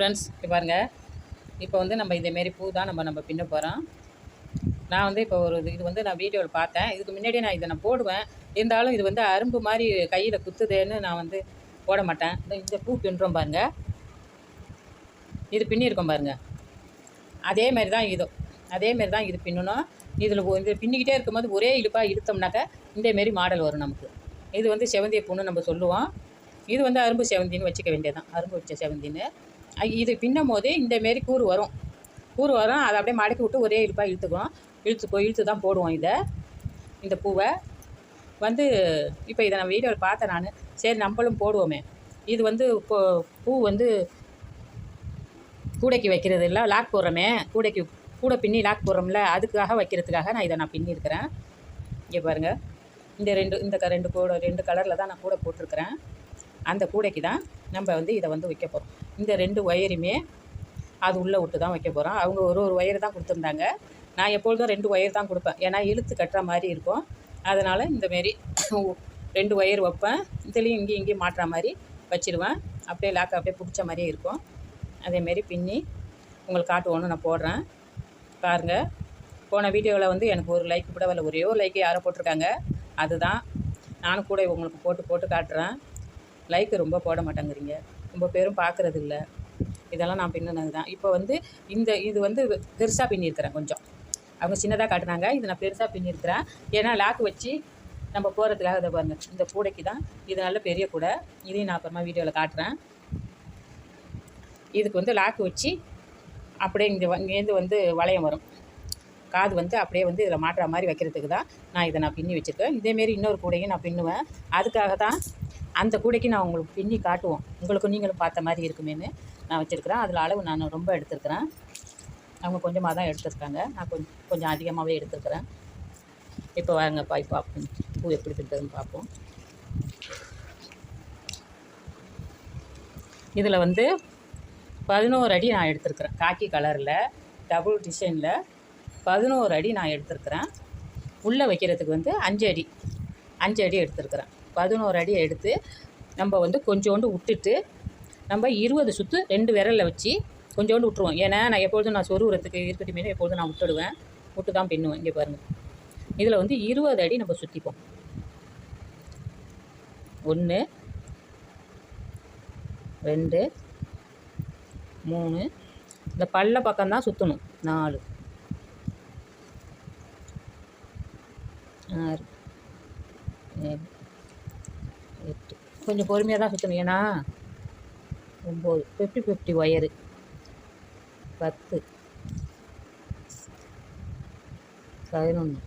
Friends பாருங்கள் இப்போ வந்து நம்ம இதேமாரி பூ தான் நம்ம நம்ம பின்ன போகிறோம் நான் வந்து இப்போ ஒரு இது- இது வந்து நான் வீடியோவில் பார்த்தேன். இதுக்கு முன்னாடியே நான் இதை நான் போடுவேன். இருந்தாலும் இது வந்து அரும்பு மாதிரி கையில் குத்துதேன்னு நான் வந்து போட மாட்டேன். இந்த- இந்த பூ பின்னுறோம் பாருங்கள் இது பின்னியிருக்கோம் பாருங்க. அதே மாதிரி தான் இது. அதேமாரி தான் இது பின்னணும். இதில் இது பின்னிக்கிட்டே இருக்கும்போது ஒரே இழுப்பாக இழுத்தோம்னாக்க இதேமாரி மாடல் வரும் நமக்கு. இது வந்து செவந்திய பூன்னு நம்ம சொல்லுவோம். இது வந்து அரும்பு செவந்தின்னு வச்சுக்க வேண்டியதான் அரும்பு வச்ச செவந்தின்னு. இது பின்னும் போதே இந்தமாரி கூறு வரும். கூறு வரும் அதை அப்படியே மடக்கி விட்டு ஒரே இழுப்பாக இழுத்துக்குவோம் இழுத்து போய் இழுத்து தான் போடுவோம் இதை. இந்த பூவை. வந்து இப்போ இதை நான் வீடியோவில் பார்த்தேன் நான். சரி நம்மளும் போடுவோமே. இது வந்து பூ வந்து கூடைக்கு வைக்கிறது இல்லை லாக் போடுறோமே. கூடைக்கு கூடை பின்னி லாக் போடுறோம்ல அதுக்காக வைக்கிறதுக்காக நான் இதை நான் பின்னியிருக்கிறேன். இங்கே பாருங்கள் இந்த ரெண்டு இந்த க- ரெண்டு கூட ரெண்டு கலரில் தான் நான் கூடை போட்டிருக்கிறேன். அந்த கூடைக்கு தான் நம்ம வந்து இதை வந்து வைக்க போகிறோம் இந்த ரெண்டு ஒயருமே அது உள்ளே விட்டு தான் வைக்க போகிறோம் அவங்க ஒரு ஒரு ஒயர் தான் கொடுத்துருந்தாங்க. நான் எப்பொழுதும் ரெண்டு ஒயர் தான் கொடுப்பேன். ஏன்னா இழுத்து கட்டுற மாதிரி இருக்கும். அதனால் இந்தமாரி ரெண்டு ஒயர் வைப்பேன். இதுலேயும் இங்கேயும் இங்கேயும் மாட்டுற மாதிரி வச்சிருவேன். அப்படியே லாக் அப்படியே பிடிச்ச மாதிரியே இருக்கும். அதேமாரி பின்னி உங்களுக்கு காட்டுவோன்னு நான் போடுறேன். பாருங்கள் போன வீடியோவில் வந்து எனக்கு ஒரு லைக் கூட வரல. ஒரே ஒரு லைக்கு யாரோ போட்டிருக்காங்க. அதுதான். நானும் கூட உங்களுக்கு போட்டு போட்டு காட்டுறேன். லைக் ரொம்ப போட மாட்டேங்கிறீங்க. ரொம்ப பேரும் பார்க்குறது இல்லை இதெல்லாம் நான் பின்னினது தான் இப்போ வந்து இந்த இது வந்து பெருசாக பின்னிருக்கிறேன் கொஞ்சம். அவங்க சின்னதாக காட்டுனாங்க. இது நான் பெருசாக பின்னிருக்கிறேன். ஏன்னா லாக் வச்சு நம்ம போகிறதுக்காக இதை பாருங்க. இந்த கூடைக்கு தான். இது நல்ல பெரிய கூடை. இதையும் நான் அப்புறமா வீடியோவில் காட்டுறேன். இதுக்கு வந்து லாக் வச்சு அப்படியே இங்கே இங்கேருந்து வந்து வளையம் வரும். காது வந்து அப்படியே வந்து இதில் மாட்டுற மாதிரி வைக்கிறதுக்கு தான் நான் இதை நான் பின்னி வச்சுருக்கேன். இதேமாரி இன்னொரு கூடையும் நான் பின்னுவேன். அதுக்காக தான் அந்த கூடைக்கு நான் உங்களுக்கு பின்னி காட்டுவோம். உங்களுக்கு நீங்களும் பார்த்த மாதிரி இருக்குமேன்னு நான் வச்சுருக்கிறேன். அதில் அளவு நான் ரொம்ப எடுத்துருக்கிறேன். அவங்க கொஞ்சமாக தான் எடுத்துருக்காங்க. நான் கொஞ்சம் கொஞ்சம் அதிகமாகவே எடுத்துருக்கிறேன். இப்போ வாங்க பாய் பார்ப்போம். பூ எப்படி பிடித்ததுன்னு பார்ப்போம். இதில் வந்து பதினோரு அடி நான் எடுத்துருக்குறேன். காக்கி கலரில் டபுள் டிசைனில் பதினோரு அடி நான் எடுத்துருக்கிறேன். உள்ளே வைக்கிறதுக்கு வந்து அஞ்சு அடி. அஞ்சு அடி எடுத்திருக்கிறேன். பதினோரு அடி எடுத்து நம்ம வந்து கொஞ்சோண்டு விட்டுட்டு நம்ம இருபது சுற்று ரெண்டு விரலில் வச்சு கொஞ்சோண்டு விட்ருவோம் ஏன்னா நான் எப்பொழுதும் நான் சொருவுறதுக்கு மீன் எப்பொழுதும் நான் விட்டுடுவேன் விட்டு தான் பின்னுவேன் இங்கே பாருங்கள் இதில் வந்து இருபது அடி நம்ம சுற்றிப்போம் ஒன்று ரெண்டு மூணு. இந்த பல்ல பக்கம்தான் சுற்றணும் நாலு. ஆறு. ஏழு. கொஞ்சம் பொறுமையாக தான் சுற்றணும் ஏன்னா ஒம்பது ஃபிஃப்டி ஃபிஃப்டி ஒயரு பத்து. பதினொன்று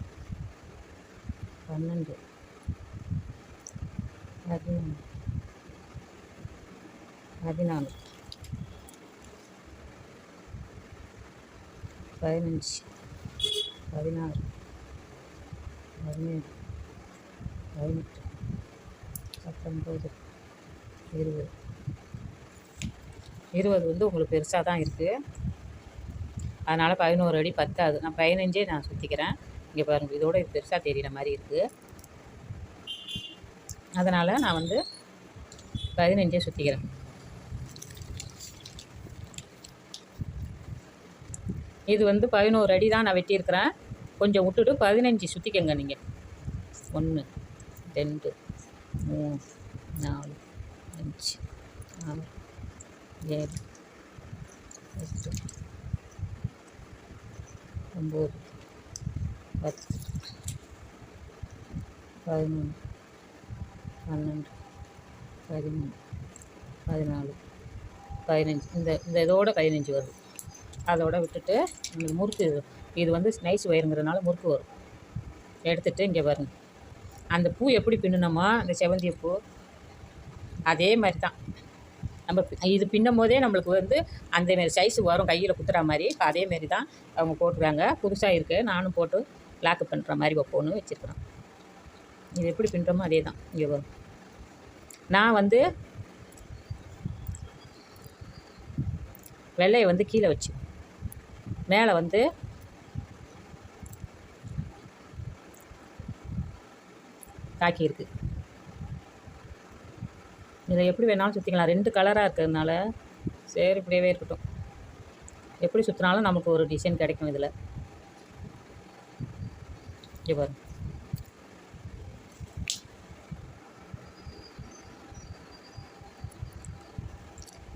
பன்னெண்டு. பதிமூணு பதினாலு. பதினஞ்சு. பதினாறு. பதினேழு. பதினெட்டு. பத்தொம்பது இருபது. இருபது வந்து உங்களுக்கு பெருசாக தான் இருக்குது அதனால் பதினோரு அடி பத்தாது. நான் பதினஞ்சே நான் சுற்றிக்கிறேன் இங்கே பாருங்கள் இதோட இது பெருசாக தெரிகிற மாதிரி இருக்குது அதனால் நான் வந்து பதினஞ்சே சுற்றிக்கிறேன் இது வந்து பதினோரு அடி தான் நான் வெட்டியிருக்கிறேன். கொஞ்சம் விட்டுட்டு பதினஞ்சு சுற்றிக்கங்க நீங்கள் ஒன்று ரெண்டு மூணு நாலு அஞ்சு ஆறு ஏழு எட்டு ஒம்பது பத்து பதிமூணு பன்னெண்டு பதிமூணு பதினாலு பதினஞ்சு. இந்த இந்த இதோட பதினஞ்சு வருது. அதோட விட்டுட்டு இந்த முறுக்கு இது வந்து ஸ்னைஸ் ஒயருங்கிறதுனால முறுக்கு வரும். எடுத்துகிட்டு இங்கே வரணும் அந்த பூ எப்படி பின்னணுமோ அந்த செவந்திய பூ அதே மாதிரி தான் நம்ம இது பின்னும் போதே நம்மளுக்கு வந்து அந்த மாரி சைஸ் வரும் கையில் குத்துற மாதிரி. இப்போ அதே மாரி தான் அவங்க போட்டுருக்காங்க. புதுசாக இருக்குது நானும் போட்டு லாக்கு பண்ணுற மாதிரி வைப்போன்னு வச்சுருக்குறேன் இது எப்படி பின்னுறோமோ அதே தான் இங்கே வரும். நான் வந்து வெள்ளையை வந்து கீழே வச்சு மேலே வந்து தாக்கியிருக்கு இதில் எப்படி வேணாலும் சுற்றிக்கலாம் ரெண்டு கலராக இருக்கிறதுனால சரி இப்படியே இருக்கட்டும். எப்படி சுற்றினாலும் நமக்கு ஒரு டிசைன் கிடைக்கும் இதில். இங்கே பாருங்க.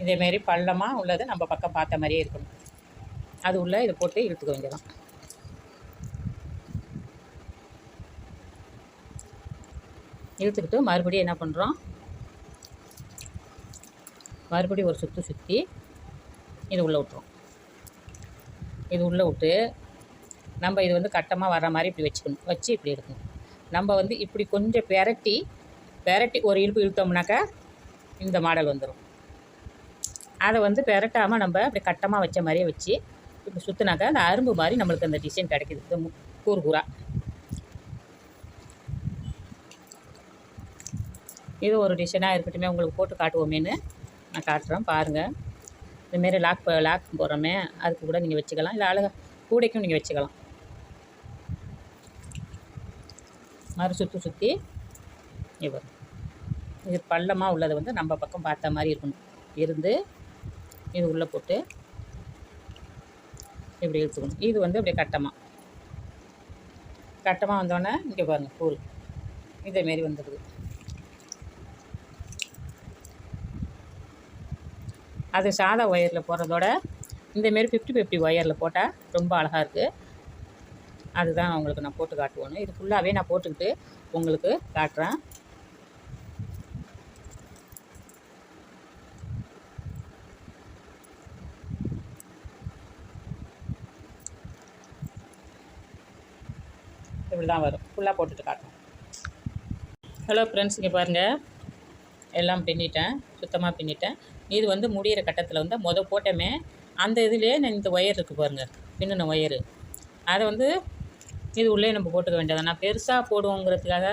இதேமாரி பள்ளமாக உள்ளது நம்ம பக்கம் பார்த்த மாதிரியே இருக்கணும். அது உள்ளே இதை போட்டு இழுத்துக்க வேண்டியதான் இழுத்துக்கிட்டு மறுபடியும் என்ன பண்ணுறோம் மறுபடியும் ஒரு சுற்று சுற்றி இது உள்ளே விட்டுரும். இது உள்ளே விட்டு நம்ம இது வந்து கட்டமாக வர்ற மாதிரி இப்படி வச்சுக்கணும். வச்சு இப்படி எடுக்கணும். நம்ம வந்து இப்படி கொஞ்சம் பெரட்டி பெரட்டி ஒரு இழுப்பு இழுத்தோம்னாக்கா இந்த மாடல் வந்துடும் அதை வந்து பெரட்டாமல் நம்ம அப்படி கட்டமாக வச்ச மாதிரியே வச்சு இப்படி சுற்றினாக்கா அந்த அரும்பு மாதிரி நம்மளுக்கு அந்த டிசைன் கிடைக்கிது. கூறு கூறாக இது ஒரு டிசைனாக இருக்கட்டுமே உங்களுக்கு போட்டு காட்டுவோமேன்னு நான் காட்டுறேன். பாருங்கள் இதுமாரி லாக் லாக் போடுறோமே அதுக்கு கூட நீங்கள் வச்சுக்கலாம். இல்லை அழகாக கூடைக்கும் நீங்கள் வச்சுக்கலாம். மறு சுற்றி சுற்றி இவர் இது பள்ளமாக உள்ளதை வந்து நம்ம பக்கம் பார்த்த மாதிரி இருக்கணும். இருந்து இது உள்ளே போட்டு இப்படி இழுத்துக்கணும். இது வந்து அப்படியே கட்டமாக கட்டமாக வந்தோடனே இங்கே பாருங்கள் கூழ் இதேமாரி வந்துடுது. அது சாதா ஒயரில் போடுறதோட இந்தமாரி ஃபிஃப்டி ஃபிஃப்டி ஒயரில் போட்டால் ரொம்ப அழகாக இருக்குது அதுதான் உங்களுக்கு நான் போட்டு காட்டுவேன்னு. இது ஃபுல்லாகவே நான் போட்டுக்கிட்டு உங்களுக்கு காட்டுறேன். இப்படி தான் வரும். ஃபுல்லாக போட்டுட்டு காட்டுறேன். ஹலோ ஃப்ரெண்ட்ஸ் இங்கே பாருங்கள் எல்லாம் பின்னிட்டேன். சுத்தமாக பின்னிட்டேன். இது வந்து முடியிற கட்டத்தில் வந்து மொதல் போட்டோமே அந்த இதுலேயே நான் இந்த ஒயர் இருக்குது பாருங்கள் பின்னின ஒயரு அதை வந்து இது உள்ளே நம்ம போட்டுக்க வேண்டியது நான் பெருசாக போடுவோங்கிறதுக்காக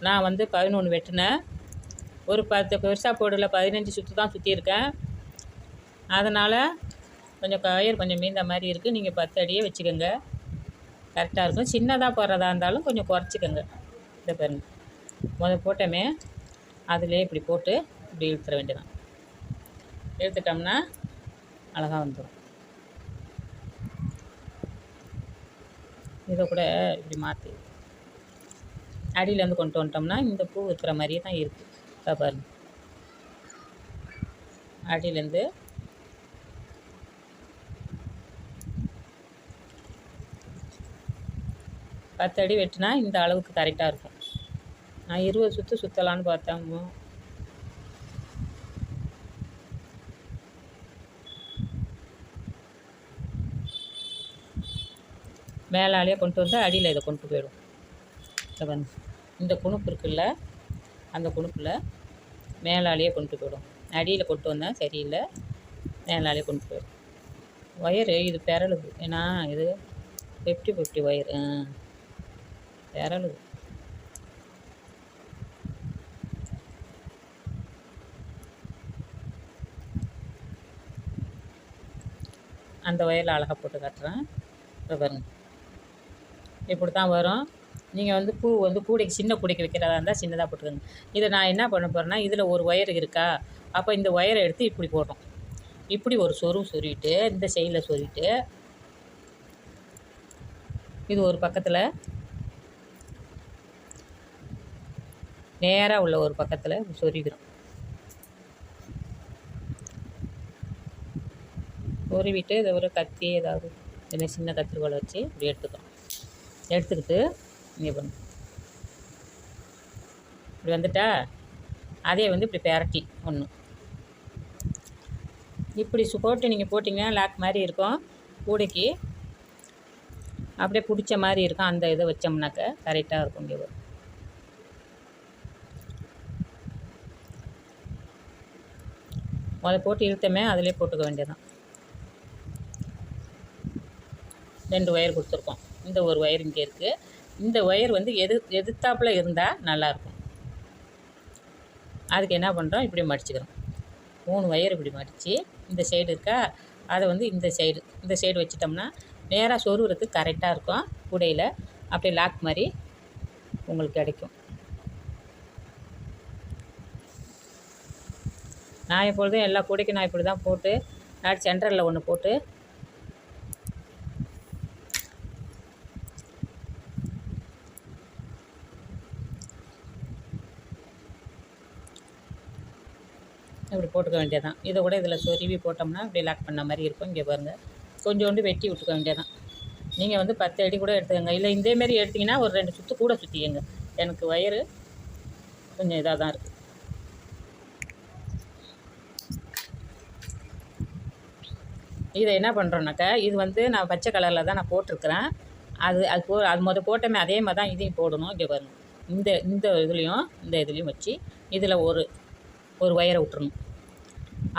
நான் வந்து பதினொன்று வெட்டினேன் ஒரு பத்து பெருசாக போடல பதினஞ்சு சுற்று தான் சுற்றியிருக்கேன் அதனால் கொஞ்சம் ஒயர் கொஞ்சம் மீந்த மாதிரி இருக்குது நீங்கள் பத்து அடியே வச்சுக்கோங்க. கரெக்டாக இருக்கும். சின்னதாக போடுறதா இருந்தாலும் கொஞ்சம் குறைச்சிக்கோங்க. இந்த பாருங்க. முதல் போட்டோமே அதிலே இப்படி போட்டு இப்படி இழுத்துற வேண்டியதான் இழுத்துட்டோம்னா அழகாக வந்துடும். இதை கூட இப்படி மாற்றி அடியிலேருந்து கொண்டு வந்துட்டோம்னா இந்த பூ இருக்கிற மாதிரியே தான் இருக்குது இதோ பாருங்க. அடியிலேருந்து பத்து அடி வெட்டினா இந்த அளவுக்கு கரெக்டாக இருக்கும். நான் இருபது சுற்று சுற்றலான்னு பார்த்தேன். மேலாலேயே கொண்டு வந்து அடியில் இதை கொண்டு போயிடும். இதை வந்து இந்த குணுப்பு இருக்குல்ல அந்த குணுப்பில் மேலாலேயே கொண்டு போயிடும். அடியில் கொண்டு வந்தால் சரியில்லை மேலாலேயே கொண்டு போயிடும். ஒயரு இது பெரலுது. ஏன்னா இது ஃபிஃப்டி ஃபிஃப்டி ஒயர் ஆ பெரலுது. அந்த ஒயரில் அழகாக போட்டு காட்டுறேன். இப்போ இப்படி தான் வரும். நீங்கள் வந்து பூ வந்து கூடைக்கு சின்ன கூடைக்கு வைக்கிறதா இருந்தால் சின்னதாக போட்டுக்கோங்க. இதை நான் என்ன பண்ண போகிறேன்னா இதில் ஒரு ஒயர் இருக்கா? அப்போ இந்த ஒயரை எடுத்து இப்படி போடுறோம் இப்படி ஒரு சொரு சொருவிட்டு இந்த சைடில் சொருவிட்டு இது ஒரு பக்கத்தில் நேராக உள்ள ஒரு பக்கத்தில் சொருவிக்கிறோம் சொருவிட்டு இதை ஒரு கத்தி ஏதாவது சின்ன சின்ன கத்திரிக்கோலை வச்சு இப்படி எடுத்துக்கிறோம் எடுத்துக்கிட்டு இங்கே பண்ணும் இப்படி வந்துட்டா அதே வந்து இப்படி பெரட்டி ஒன்று இப்படி சு போட்டு நீங்கள் போட்டிங்கன்னா லாக் மாதிரி இருக்கும். கூடைக்கு அப்படியே பிடிச்ச மாதிரி இருக்கும். அந்த இதை வச்சோம்னாக்க கரெக்டாக இருக்கும் இங்கே வரும் முதல்ல போட்டு இழுத்தமே அதிலே போட்டுக்க வேண்டியதான் ரெண்டு ஒயர் கொடுத்துருக்கோம். இந்த ஒரு ஒயர் இங்கே இருக்குது இந்த ஒயர் வந்து எது எதிர்த்தாப்பில் இருந்தால் நல்லாயிருக்கும் அதுக்கு என்ன பண்ணுறோம் இப்படி மடிச்சுக்கிறோம். மூணு ஒயர் இப்படி மடித்து இந்த சைடு இருக்கா? அதை வந்து இந்த சைடு இந்த சைடு வச்சிட்டோம்னா நேராக சொருகிறதுக்கு கரெக்டாக இருக்கும். கூடையில் அப்படியே லாக் மாதிரி உங்களுக்கு கிடைக்கும். நான் எப்பொழுதும் எல்லா கூடைக்கும் நான் இப்படி தான் போட்டு நான் சென்டரில் ஒன்று போட்டு இப்படி போட்டுக்க வேண்டியதான் இதை கூட இதில் சொருவி போட்டோம்னா இப்படி லாக் பண்ண மாதிரி இருக்கும் இங்கே பாருங்கள் கொஞ்சோண்டு வெட்டி விட்டுக்க வேண்டியதான் நீங்கள் வந்து பத்து அடி கூட எடுத்துக்கோங்க. இல்லை இதேமாரி எடுத்திங்கன்னா ஒரு ரெண்டு சுற்று கூட சுற்றிக்கங்க எனக்கு வயிறு கொஞ்சம் இதாக தான் இருக்குது இதை என்ன பண்ணுறோன்னாக்கா இது வந்து நான் பச்சை கலரில் தான் நான் போட்டிருக்கிறேன். அது அது போ அது மொதல் போட்டோமே அதே மாதிரி தான் இதையும் போடணும். இங்கே பாருங்கள் இந்த இந்த இதுலேயும் இந்த இதுலேயும் வச்சு இதில் ஒரு ஒரு ஒயரை விட்டுறணும்.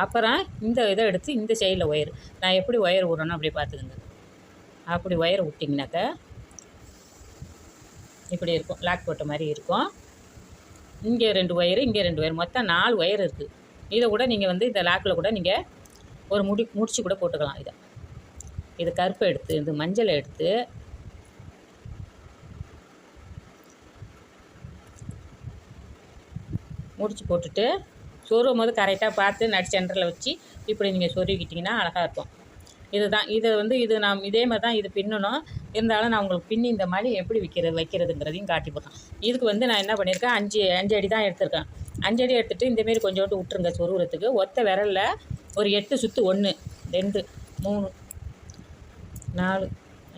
அப்புறம் இந்த இதை எடுத்து இந்த சைடில் ஒயர் நான் எப்படி ஒயர் விட்றேன்னு அப்படி பார்த்துக்குங்க. அப்படி ஒயர் விட்டிங்கனாக்கா இப்படி இருக்கும். லாக் போட்ட மாதிரி இருக்கும். இங்கே ரெண்டு ஒயரு இங்கே ரெண்டு ஒயர் மொத்தம் நாலு ஒயர் இருக்குது இதை கூட நீங்கள் வந்து இந்த லாக்கில் கூட நீங்கள் ஒரு முடி முடிச்சு கூட போட்டுக்கலாம் இதை. இது கருப்பை எடுத்து இது மஞ்சளை எடுத்து முடிச்சு போட்டுட்டு சொருகும் போது கரெக்டாக பார்த்து நடு சென்டரில் வச்சு இப்படி நீங்கள் சொருகிட்டிங்கன்னா அழகாக இருக்கும். இதுதான் இதை வந்து இது நாம் இதே மாதிரி தான் இது பின்னணும். இருந்தாலும் நான் உங்களுக்கு பின்னி இந்த மாதிரி எப்படி விற்கிறது வைக்கிறதுங்கிறதையும் காட்டி போடுறேன். இதுக்கு வந்து நான் என்ன பண்ணியிருக்கேன்? அஞ்சு அஞ்சு அடி தான் எடுத்திருக்கேன். அஞ்சு அடி எடுத்துகிட்டு இந்தமாரி கொஞ்சோண்டு விட்டுருங்க சொருகிறதுக்கு. ஒத்த விரலில் ஒரு எட்டு சுற்று ஒன்று ரெண்டு மூணு நாலு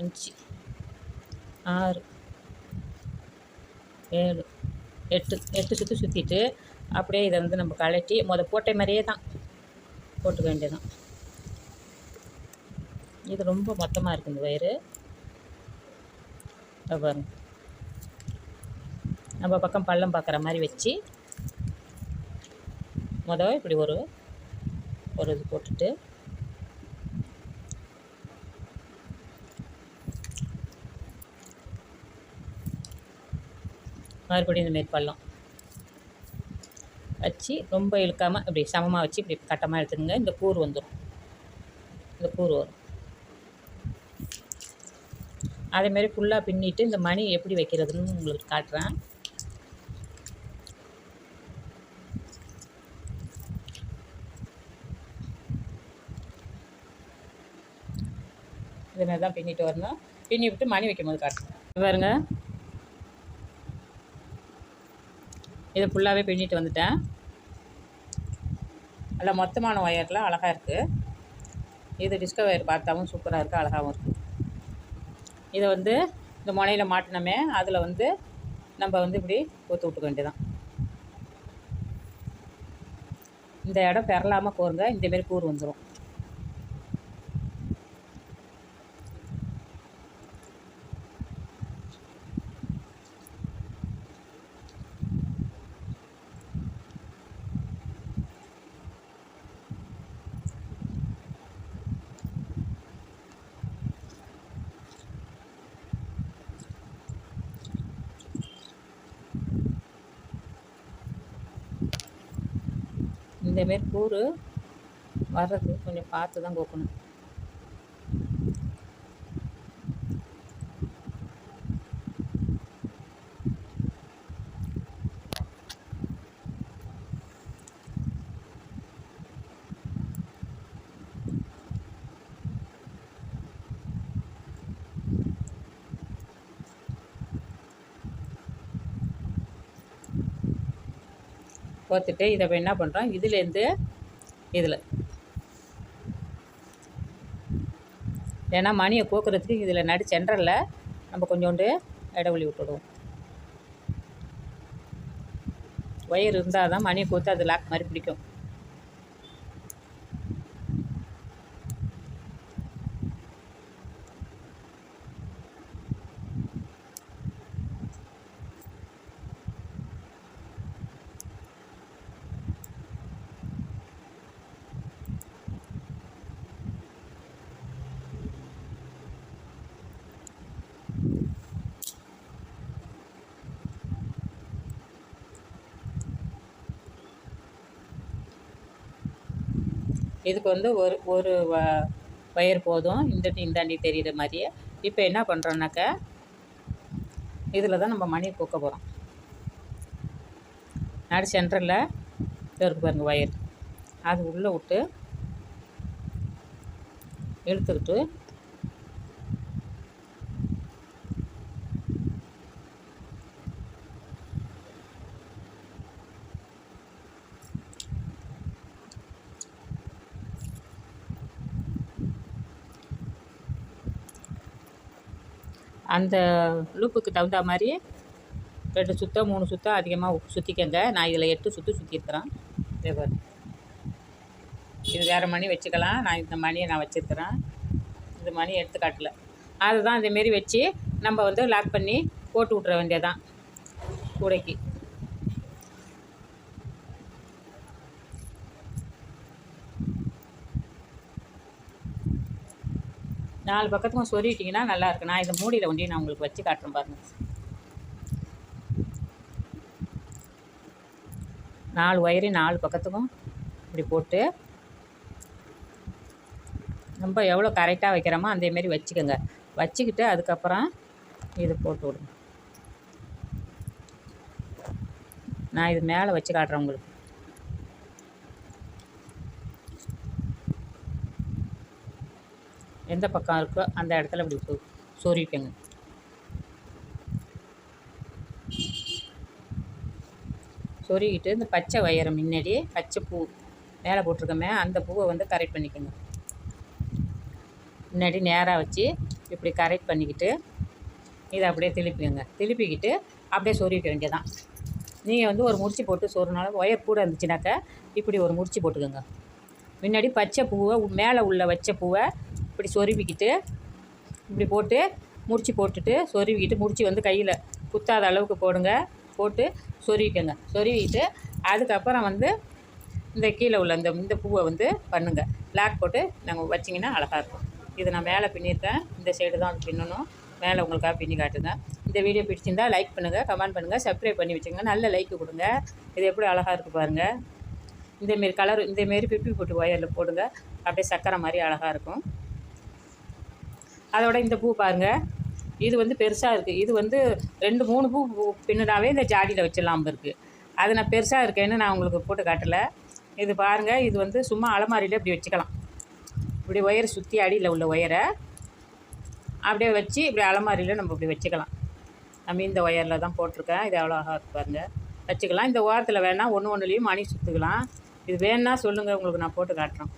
அஞ்சு ஆறு ஏழு எட்டு எட்டு சுற்றி சுற்றிட்டு அப்படியே இதை வந்து நம்ம கழட்டி முத போட்ட மாதிரியே தான் போட்டுக்க வேண்டியதான் இது ரொம்ப மொத்தமாக இருக்குது இந்த வயிறு. பாருங்க. நம்ம பக்கம் பள்ளம் பார்க்குற மாதிரி வச்சு மொதல் இப்படி ஒரு ஒரு இது போட்டுட்டு மறுபடியும் இந்த மாரி பள்ளம் வச்சு ரொம்ப இழுக்காமல் இப்படி சமமாக வச்சு இப்படி கட்டமாக எடுத்துக்கோங்க இந்த கூறு வந்துடும் இந்த கூறு வரும். அதேமாரி ஃபுல்லாக பின்னிட்டு இந்த மணி எப்படி வைக்கிறதுன்னு உங்களுக்கு காட்டுறேன். இதுமாதிரி தான் பின்னிட்டு வரணும். பின்னி விட்டு மணி வைக்கும்போது காட்டுறேன். பாருங்கள் இதை ஃபுல்லாகவே பின்னிட்டு வந்துட்டேன். நல்லா மொத்தமான ஒயர்லாம் அழகாக இருக்குது இது டிஸ்கோ ஒயர் பார்த்தாவும் சூப்பராக இருக்குது அழகாகவும் இருக்குது இதை வந்து இந்த முனையில் மாட்டினோமே அதில் வந்து நம்ம வந்து இப்படி ஊற்று விட்டுக்க வேண்டியதான் இந்த இடம் பெறலாமல் கோருங்க இந்தமாரி கூறு வந்துடும் இந்தமாரி கூறு வர்றது கொஞ்சம் பார்த்து தான் கோக்கணும். கோர்த்துட்டு இதை இப்போ என்ன பண்ணுறோம்? இதுலேருந்து இதில். ஏன்னா மணியை கோக்குறதுக்கு இதில் நடு சென்டரில் நம்ம கொஞ்சோண்டு இடைவெளி விட்டுடுவோம். ஒயர் இருந்தால் தான் மணியை கோத்து அது லாக் மாதிரி பிடிக்கும். இதுக்கு வந்து ஒரு ஒரு வ ஒயர் போதும். இந்த இந்தாண்டி தெரிகிற மாதிரியே. இப்போ என்ன பண்ணுறோன்னாக்கா இதில் தான் நம்ம மணி பூக்க போகிறோம் நடு சென்டரில் இருக்கு பாருங்கள் ஒயர் அது உள்ளே விட்டு இழுத்துக்கிட்டு அந்த லூப்புக்கு தகுந்த மாதிரி ரெண்டு சுத்தம் மூணு சுத்தம் அதிகமாக சுற்றிக்கங்க நான் இதில் எட்டு சுற்றி சுற்றிருக்கிறேன் இதே இது வேறு மணி வச்சுக்கலாம். நான் இந்த மணியை நான் வச்சுருக்கிறேன். இந்த மணி எடுத்துக்காட்டில் அதை அதுதான் இதேமாரி வச்சு நம்ம வந்து லாக் பண்ணி போட்டு விட்ற வேண்டியதான் கூடைக்கு. நாலு பக்கத்துக்கும் சொருவிட்டிங்கன்னா நல்லா இருக்கு நான் இந்த மூடியில் ஒண்டி நான் உங்களுக்கு வச்சு காட்டுறேன் பாருங்கள் நாலு ஒயரையும் நாலு பக்கத்துக்கும் இப்படி போட்டு ரொம்ப எவ்வளோ கரெக்டாக வைக்கிறோமோ அதேமாரி வச்சுக்கோங்க. வச்சுக்கிட்டு அதுக்கப்புறம் இது போட்டு விடுங்க. நான் இது மேலே வச்சு காட்டுறேன் உங்களுக்கு. எந்த பக்கம் இருக்கோ அந்த இடத்துல இப்படி சொ சொருவிக்கங்க சொருகிட்டு இந்த பச்சை வயிறு முன்னாடி பச்சை பூ மேலே போட்டிருக்கோமே அந்த பூவை வந்து கரெக்ட் பண்ணிக்கோங்க. முன்னாடி நேராக வச்சு இப்படி கரெக்ட் பண்ணிக்கிட்டு இதை அப்படியே திருப்பிக்கோங்க. திருப்பிக்கிட்டு அப்படியே சொருவிக்க வேண்டியதான் நீங்கள் வந்து ஒரு முடிச்சு போட்டு சொருனால ஒயர் கூட இருந்துச்சுனாக்கா இப்படி ஒரு முடிச்சு போட்டுக்கோங்க. முன்னாடி பச்சை பூவை மேலே உள்ள வச்ச பூவை இப்படி சொருவிக்கிட்டு இப்படி போட்டு முடிச்சு போட்டுட்டு சொருவிக்கிட்டு முடிச்சு வந்து கையில் குத்தாத அளவுக்கு போடுங்க. போட்டு சொருவிக்கங்க. சொருவிக்கிட்டு அதுக்கப்புறம் வந்து இந்த கீழே உள்ள இந்த இந்த பூவை வந்து பண்ணுங்கள் லாக் போட்டு நாங்கள் வச்சிங்கன்னா அழகாக இருக்கும். இது நான் மேலே பின்னியிருக்கேன் இந்த சைடு தான் பின்னணும். மேலே உங்களுக்காக பின்னி காட்டுங்க இந்த வீடியோ பிடிச்சிருந்தா லைக் பண்ணுங்கள் கமெண்ட் பண்ணுங்கள் சப்ஸ்கிரைப் பண்ணி வச்சுங்க நல்ல லைக்கு கொடுங்க. இது எப்படி அழகாக இருக்குது பாருங்கள் இந்தமாரி கலர் இந்தமாரி பிப்பி போட்டு ஒயரில் போடுங்க. அப்படியே சக்கரை மாதிரி அழகாக இருக்கும். அதோட இந்த பூ பாருங்கள் இது வந்து பெருசாக இருக்குது இது வந்து ரெண்டு மூணு பூ பின்னடாவே இந்த ஜாடியில் வச்சிடலாம் இருக்குது அது நான் பெருசாக இருக்கேன்னு நான் உங்களுக்கு போட்டு காட்டலை. இது பாருங்கள் இது வந்து சும்மா அலமாரியில் இப்படி வச்சுக்கலாம். இப்படி ஒயரை சுற்றி அடியில் உள்ள ஒயரை அப்படியே வச்சு இப்படி அலமாரியில் நம்ம இப்படி வச்சுக்கலாம். நம்ம இந்த ஒயரில் தான் போட்டிருக்கேன். இது எவ்வளோ அழகாக பாருங்கள் வச்சுக்கலாம். இந்த ஓரத்தில் வேணால் ஒன்று ஒன்றுலேயும் மணி சுற்றுக்கலாம் இது வேணால் சொல்லுங்கள் உங்களுக்கு நான் போட்டு காட்டுறேன்.